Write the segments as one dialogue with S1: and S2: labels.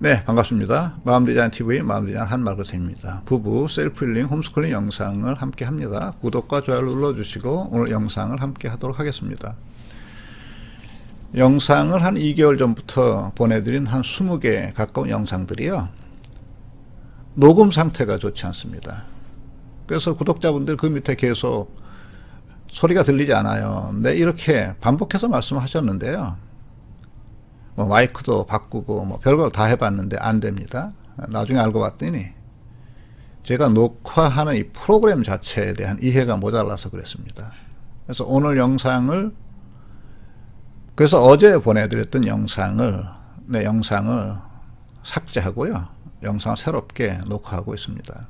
S1: 네, 반갑습니다. 마음디자인 TV 마음디자인 한마그쌤입니다. 부부 셀프힐링 홈스쿨링 영상을 함께 합니다. 구독과 좋아요를 눌러주시고 오늘 영상을 함께 하도록 하겠습니다. 영상을 한 2개월 전부터 보내드린 한 20개 가까운 영상들이요. 녹음 상태가 좋지 않습니다. 그래서 구독자분들 그 밑에 계속 소리가 들리지 않아요. 네, 이렇게 반복해서 말씀하셨는데요. 뭐 마이크도 바꾸고 뭐 별걸 다 해봤는데 안 됩니다. 나중에 알고 봤더니 제가 녹화하는 이 프로그램 자체에 대한 이해가 모자라서 그랬습니다. 그래서 오늘 영상을 그래서 어제 보내드렸던 영상을 네 영상을 삭제하고요. 영상을 새롭게 녹화하고 있습니다.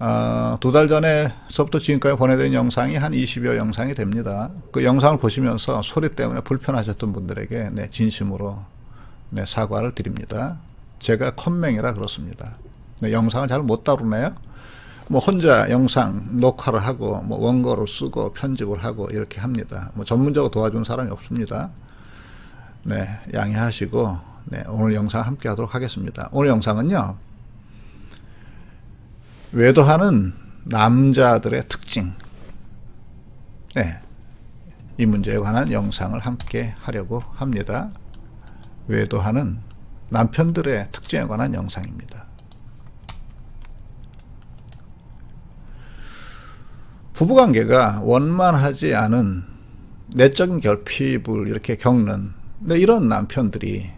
S1: 어, 두달 전에서부터 지금까지 보내드린 영상이 한 20여 영상이 됩니다. 그 영상을 보시면서 소리 때문에 불편하셨던 분들에게 네, 진심으로 네, 사과를 드립니다. 제가 컴맹이라 그렇습니다. 네, 영상을 잘 못 다루네요. 뭐 혼자 영상 녹화를 하고 뭐 원고를 쓰고 편집을 하고 이렇게 합니다. 뭐 전문적으로 도와준 사람이 없습니다. 네, 양해하시고 네, 오늘 영상 함께 하도록 하겠습니다. 오늘 영상은요. 외도하는 남자들의 특징. 네. 이 문제에 관한 영상을 함께 하려고 합니다. 외도하는 남편들의 특징에 관한 영상입니다. 부부관계가 원만하지 않은 내적인 결핍을 이렇게 겪는 네, 이런 남편들이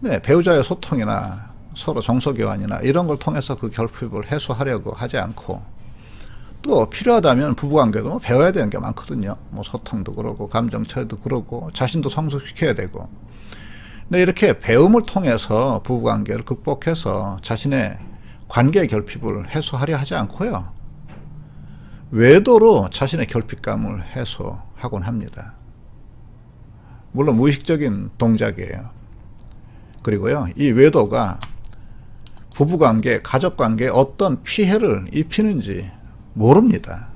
S1: 네, 배우자의 소통이나 서로 정서교환이나 이런 걸 통해서 그 결핍을 해소하려고 하지 않고 또 필요하다면 부부관계도 뭐 배워야 되는 게 많거든요. 뭐 소통도 그러고 감정처리도 그러고 자신도 성숙시켜야 되고. 근데 이렇게 배움을 통해서 부부관계를 극복해서 자신의 관계 결핍을 해소하려 하지 않고요. 외도로 자신의 결핍감을 해소하곤 합니다. 물론 무의식적인 동작이에요. 그리고요, 이 외도가 부부관계, 가족관계에 어떤 피해를 입히는지 모릅니다.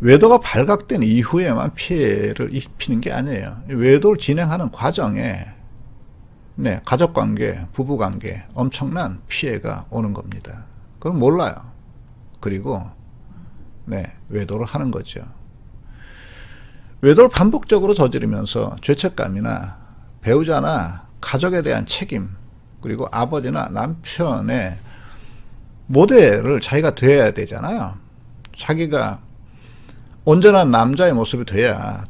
S1: 외도가 발각된 이후에만 피해를 입히는 게 아니에요. 외도를 진행하는 과정에 네, 가족관계, 부부관계 엄청난 피해가 오는 겁니다. 그건 몰라요. 그리고 네, 외도를 하는 거죠. 외도를 반복적으로 저지르면서 죄책감이나 배우자나 가족에 대한 책임, 그리고 아버지나 남편의 모델을 자기가 되어야 되잖아요. 자기가 온전한 남자의 모습이 돼야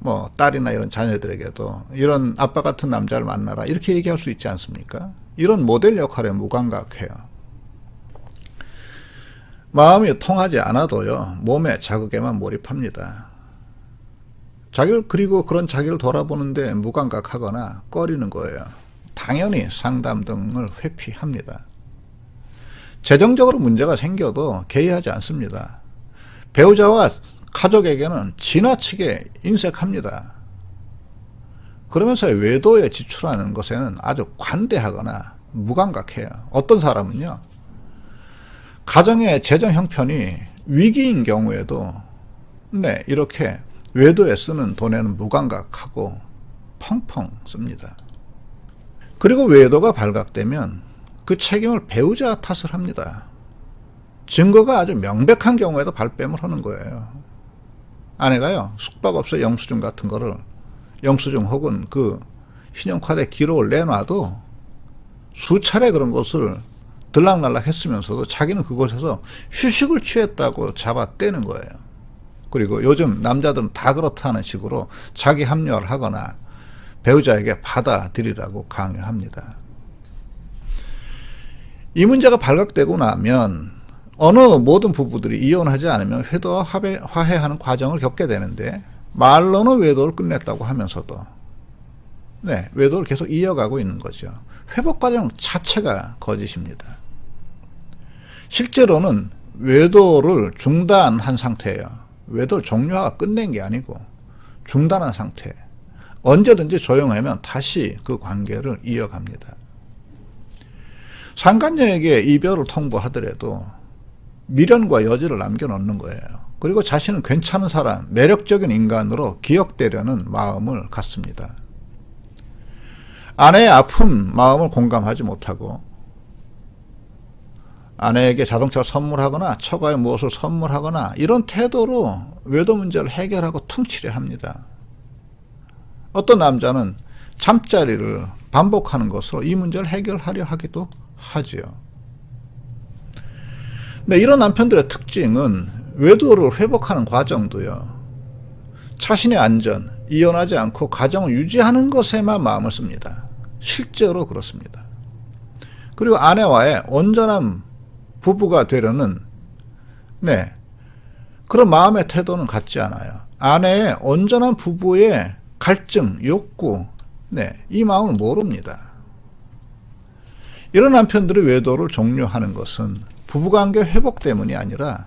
S1: 뭐 딸이나 이런 자녀들에게도 이런 아빠 같은 남자를 만나라 이렇게 얘기할 수 있지 않습니까? 이런 모델 역할에 무감각해요. 마음이 통하지 않아도요 몸의 자극에만 몰입합니다. 자기를 그리고 그런 자기를 돌아보는데 무감각하거나 꺼리는 거예요. 당연히 상담 등을 회피합니다. 재정적으로 문제가 생겨도 개의하지 않습니다. 배우자와 가족에게는 지나치게 인색합니다. 그러면서 외도에 지출하는 것에는 아주 관대하거나 무감각해요. 어떤 사람은요, 가정의 재정 형편이 위기인 경우에도 네, 이렇게 외도에 쓰는 돈에는 무감각하고 펑펑 씁니다. 그리고 외도가 발각되면 그 책임을 배우자 탓을 합니다. 증거가 아주 명백한 경우에도 발뺌을 하는 거예요. 아내가요, 숙박업소 영수증 같은 거를, 영수증 혹은 그 신용카드 기록을 내놔도 수차례 그런 것을 들락날락 했으면서도 자기는 그곳에서 휴식을 취했다고 잡아 떼는 거예요. 그리고 요즘 남자들은 다 그렇다는 식으로 자기 합리화를 하거나 배우자에게 받아들이라고 강요합니다. 이 문제가 발각되고 나면 어느 모든 부부들이 이혼하지 않으면 회도와 화해, 화해 하는 과정을 겪게 되는데 말로는 외도를 끝냈다고 하면서도 네, 외도를 계속 이어가고 있는 거죠. 회복 과정 자체가 거짓입니다. 실제로는 외도를 중단한 상태예요. 외도를 종료가 끝낸 게 아니고 중단한 상태. 언제든지 조용하면 다시 그 관계를 이어갑니다. 상간녀에게 이별을 통보하더라도 미련과 여지를 남겨놓는 거예요. 그리고 자신은 괜찮은 사람, 매력적인 인간으로 기억되려는 마음을 갖습니다. 아내의 아픔 마음을 공감하지 못하고 아내에게 자동차를 선물하거나 처가에 무엇을 선물하거나 이런 태도로 외도 문제를 해결하고 퉁치려 합니다. 어떤 남자는 잠자리를 반복하는 것으로 이 문제를 해결하려 하기도 하지요. 네, 이런 남편들의 특징은 외도를 회복하는 과정도요. 자신의 안전, 이혼하지 않고 가정을 유지하는 것에만 마음을 씁니다. 실제로 그렇습니다. 그리고 아내와의 온전한 부부가 되려는 네 그런 마음의 태도는 갖지 않아요. 아내의 온전한 부부의 갈증, 욕구, 네, 이 마음을 모릅니다. 이런 남편들의 외도를 종료하는 것은 부부관계 회복 때문이 아니라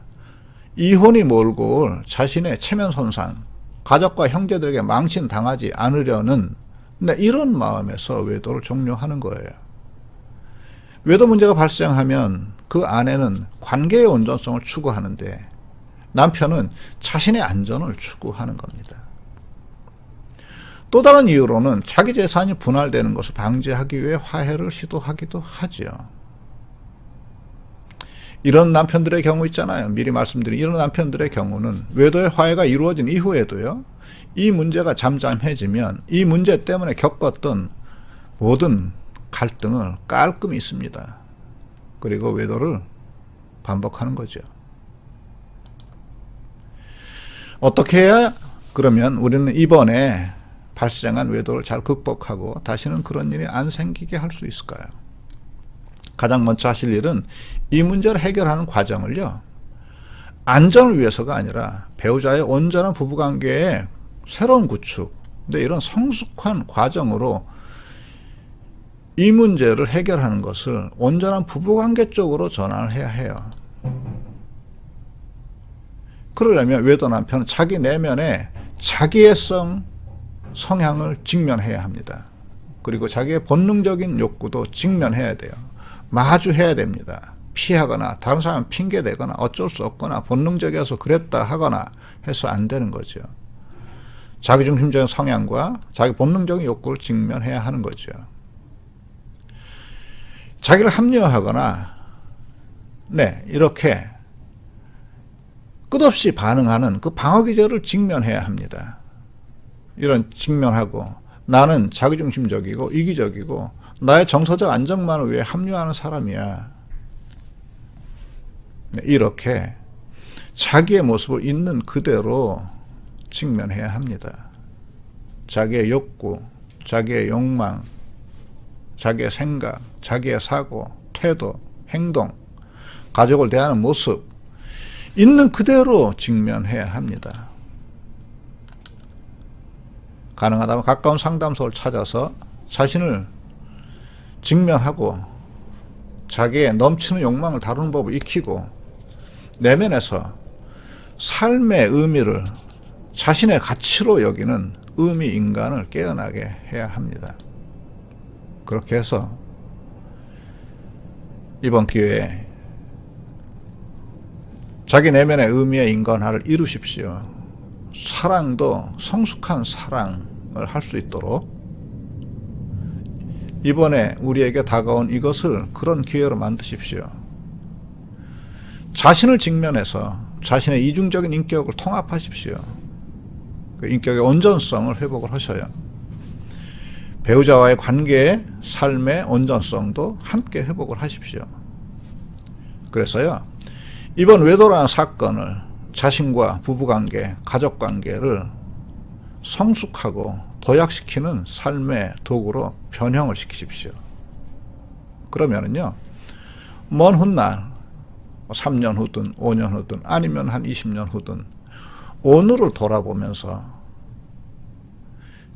S1: 이혼이 몰고 올 자신의 체면 손상, 가족과 형제들에게 망신 당하지 않으려는 네, 이런 마음에서 외도를 종료하는 거예요. 외도 문제가 발생하면 그 아내는 관계의 온전성을 추구하는데 남편은 자신의 안전을 추구하는 겁니다. 또 다른 이유로는 자기 재산이 분할되는 것을 방지하기 위해 화해를 시도하기도 하지요. 이런 남편들의 경우 있잖아요. 미리 말씀드린 이런 남편들의 경우는 외도의 화해가 이루어진 이후에도요. 이 문제가 잠잠해지면 이 문제 때문에 겪었던 모든 갈등을 깔끔히 있습니다. 그리고 외도를 반복하는 거죠. 어떻게 해야 그러면 우리는 이번에 발생한 외도를 잘 극복하고 다시는 그런 일이 안 생기게 할 수 있을까요? 가장 먼저 하실 일은 이 문제를 해결하는 과정을요. 안전을 위해서가 아니라 배우자의 온전한 부부관계의 새로운 구축, 근데 이런 성숙한 과정으로 이 문제를 해결하는 것을 온전한 부부관계 쪽으로 전환을 해야 해요. 그러려면 외도 남편은 자기 내면에 자기애성 성향을 직면해야 합니다. 그리고 자기의 본능적인 욕구도 직면해야 돼요. 마주해야 됩니다. 피하거나 다른 사람 핑계 대거나 어쩔 수 없거나 본능적이어서 그랬다 하거나 해서 안 되는 거죠. 자기중심적인 성향과 자기 본능적인 욕구를 직면해야 하는 거죠. 자기를 합리화하거나 네 이렇게 끝없이 반응하는 그 방어 기제를 직면해야 합니다. 이런 직면하고 나는 자기중심적이고 이기적이고 나의 정서적 안정만을 위해 합류하는 사람이야. 네, 이렇게 자기의 모습을 있는 그대로 직면해야 합니다. 자기의 욕구, 자기의 욕망, 자기의 생각, 자기의 사고, 태도, 행동, 가족을 대하는 모습, 있는 그대로 직면해야 합니다. 가능하다면 가까운 상담소를 찾아서 자신을 직면하고 자기의 넘치는 욕망을 다루는 법을 익히고 내면에서 삶의 의미를 자신의 가치로 여기는 의미 인간을 깨어나게 해야 합니다. 그렇게 해서 이번 기회에 자기 내면의 의미의 인간화를 이루십시오. 사랑도 성숙한 사랑을 할 수 있도록 이번에 우리에게 다가온 이것을 그런 기회로 만드십시오. 자신을 직면해서 자신의 이중적인 인격을 통합하십시오. 그 인격의 온전성을 회복을 하셔야 배우자와의 관계의 삶의 온전성도 함께 회복을 하십시오. 그래서요, 이번 외도라는 사건을 자신과 부부관계, 가족관계를 성숙하고 도약시키는 삶의 도구로 변형을 시키십시오. 그러면은요, 먼 훗날, 3년 후든 5년 후든 아니면 한 20년 후든 오늘을 돌아보면서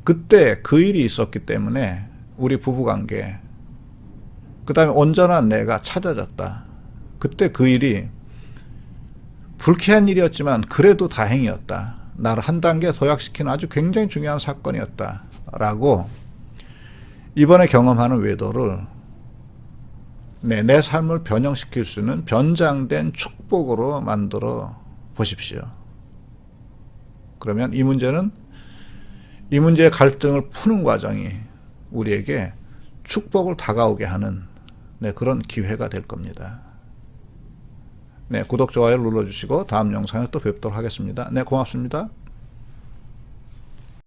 S1: 그때 그 일이 있었기 때문에 우리 부부관계 그 다음에 온전한 내가 찾아졌다. 그때 그 일이 불쾌한 일이었지만 그래도 다행이었다. 나를 한 단계 도약시키는 아주 굉장히 중요한 사건이었다. 라고 이번에 경험하는 외도를 네, 내 삶을 변형시킬 수 있는 변장된 축복으로 만들어 보십시오. 그러면 이 문제는 이 문제의 갈등을 푸는 과정이 우리에게 축복을 다가오게 하는 네, 그런 기회가 될 겁니다. 네, 구독, 좋아요 눌러주시고 다음 영상에 또 뵙도록 하겠습니다. 네, 고맙습니다.